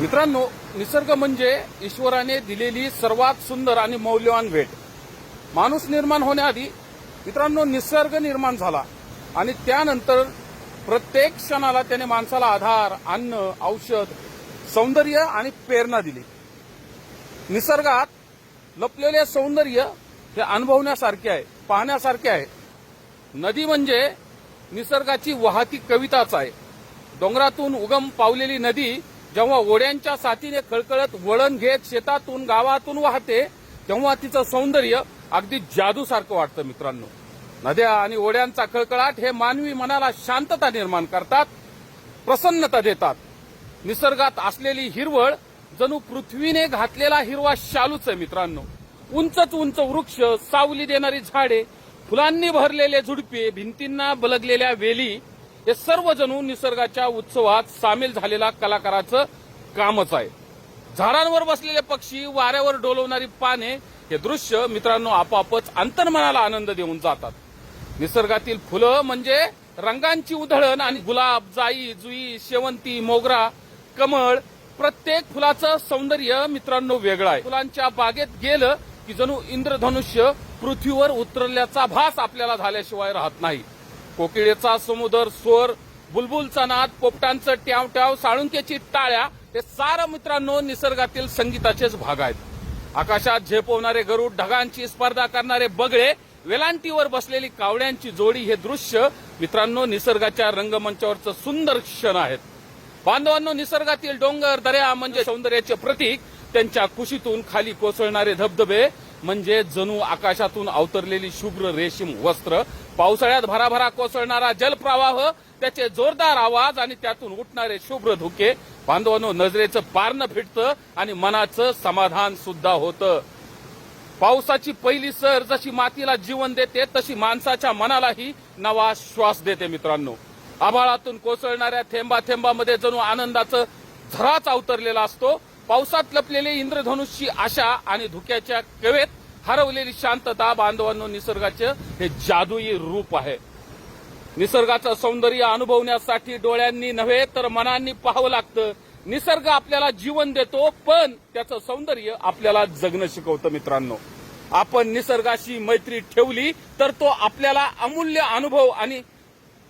मित्रांनो निसर्ग म्हणजे ईश्वराने दिलेली सर्वात सुंदर आणि मौल्यवान भेट. माणूस निर्माण होण्याआधी मित्रांनो निसर्ग निर्माण झाला. आणि त्यानंतर प्रत्येक क्षणाला त्याने माणसाला आधार अन्न औषध सौंदर्य आणि प्रेरणा दिली. निसर्गात लपलेले सौंदर्य हे अनुभवण्यासारखे आहे पाहण्यासारखे आहे. नदी म्हणजे निसर्गाची वाहती कविताच आहे. डोंगरातून उगम पावलेली नदी जेव्हा ओढ्यांच्या साथीने खळखळत वळण घेत शेतातून गावातून वाहते तेव्हा तिचं सौंदर्य अगदी जादूसारखं वाटतं मित्रांनो. नद्या आणि ओढ्यांचा खळखळाट हे मानवी मनाला शांतता निर्माण करतात प्रसन्नता देतात. निसर्गात असलेली हिरवळ जणू पृथ्वीने घातलेला हिरवा शालूच आहे मित्रांनो. उंचच उंच वृक्ष सावली देणारी झाडे फुलांनी भरलेले झुडपे भिंतींना बलगलेल्या वेली हे सर्व जणू निसर्गाच्या उत्सवात सामील झालेला कलाकाराचं कामच आहे. झाडांवर बसलेले पक्षी वाऱ्यावर डोलवणारी पाने हे दृश्य मित्रांनो आपापच अंतर्मनाला आनंद देऊन जातात. निसर्गातील फुलं म्हणजे रंगांची उधळण आणि गुलाब जाई जुई शेवंती मोगरा कमळ प्रत्येक फुलाचं सौंदर्य मित्रांनो वेगळं आहे. फुलांच्या बागेत गेलं की जणू इंद्रधनुष्य पृथ्वीवर उतरल्याचा भास आपल्याला झाल्याशिवाय राहत नाही. कोकिळेचा समुदर स्वर बुलबुलचा नाद पोपटांचं ट्याव ट्याव साळुंक्याची टाळ्या हे सारं मित्रांनो निसर्गातील संगीताचेच भाग आहेत. आकाशात झेपवणारे गरुड ढगांची स्पर्धा करणारे बगळे वेलांटीवर बसलेली कावड्यांची जोडी हे दृश्य मित्रांनो निसर्गाच्या रंगमंचावरचं सुंदर क्षण आहेत. बांधवांनो निसर्गातील डोंगर दर्या म्हणजे सौंदर्याचे प्रतीक त्यांच्या कुशीतून खाली कोसळणारे धबधबे म्हणजे जणू आकाशातून अवतरलेली शुभ्र रेशीम वस्त्र पावसाळ्यात भराभरा कोसळणारा जलप्रवाह त्याचे जोरदार आवाज आणि त्यातून उठणारे शुभ्र धुके. बांधवांनो नजरेचं पारणं फिटतं आणि मनाचं समाधान सुद्धा होतं. पावसाची पहिली सर जशी मातीला जीवन देते तशी माणसाच्या मनालाही नवा श्वास देते मित्रांनो. आभाळातून कोसळणाऱ्या थेंबा थेंबामध्ये जणू आनंदाचं झराच अवतरलेला असतो. पावसात लपलेले इंद्रधनुष्यची आशा आणि धुक्याच्या कवेत हरवलेली शांतता बांधवांनो निसर्गाचे हे जादुई रूप आहे. निसर्गाचं सौंदर्य अनुभवण्यासाठी डोळ्यांनी नव्हे तर मनांनी पाहावं लागतं. निसर्ग आपल्याला जीवन देतो पण त्याचं सौंदर्य आपल्याला जगणं शिकवतं मित्रांनो. आपण निसर्गाशी मैत्री ठेवली तर तो आपल्याला अमूल्य अनुभव आणि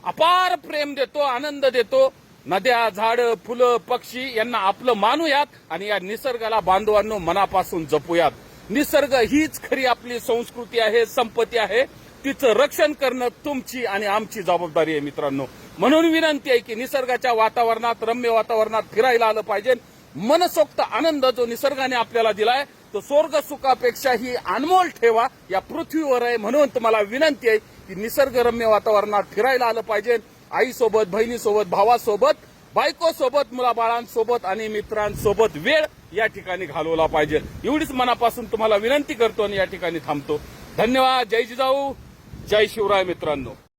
अपार प्रेम देतो आनंद देतो. नद्या झाडं फुलं पक्षी यांना आपलं मानूयात आणि या निसर्गाला बांधवांनो मनापासून जपूयात. निसर्ग हीच खरी आपली संस्कृती आहे संपत्ती आहे. तिचं रक्षण करणं तुमची आणि आमची जबाबदारी आहे मित्रांनो. म्हणून विनंती आहे की निसर्गाच्या वातावरणात रम्य वातावरणात फिरायला आलं पाहिजे. मनसोक्त आनंद जो निसर्गाने आपल्याला दिलाय तो स्वर्ग सुखापेक्षाही अनमोल ठेवा. या पृथ्वीवर आहे म्हणून तुम्हाला विनंती आहे की निसर्गरम्य वातावरणात फिरायला आलं पाहिजे. आईसोबत बहिणीसोबत भावासोबत बायकोसोबत मुलाबाळांसोबत आणि मित्रांसोबत वेळ या ठिकाणी घालवला पाहिजे. एवढीच मनापासून तुम्हाला विनंती करतो आणि या ठिकाणी थांबतो. धन्यवाद. जय जिजाऊ. जय शिवराय मित्रांनो.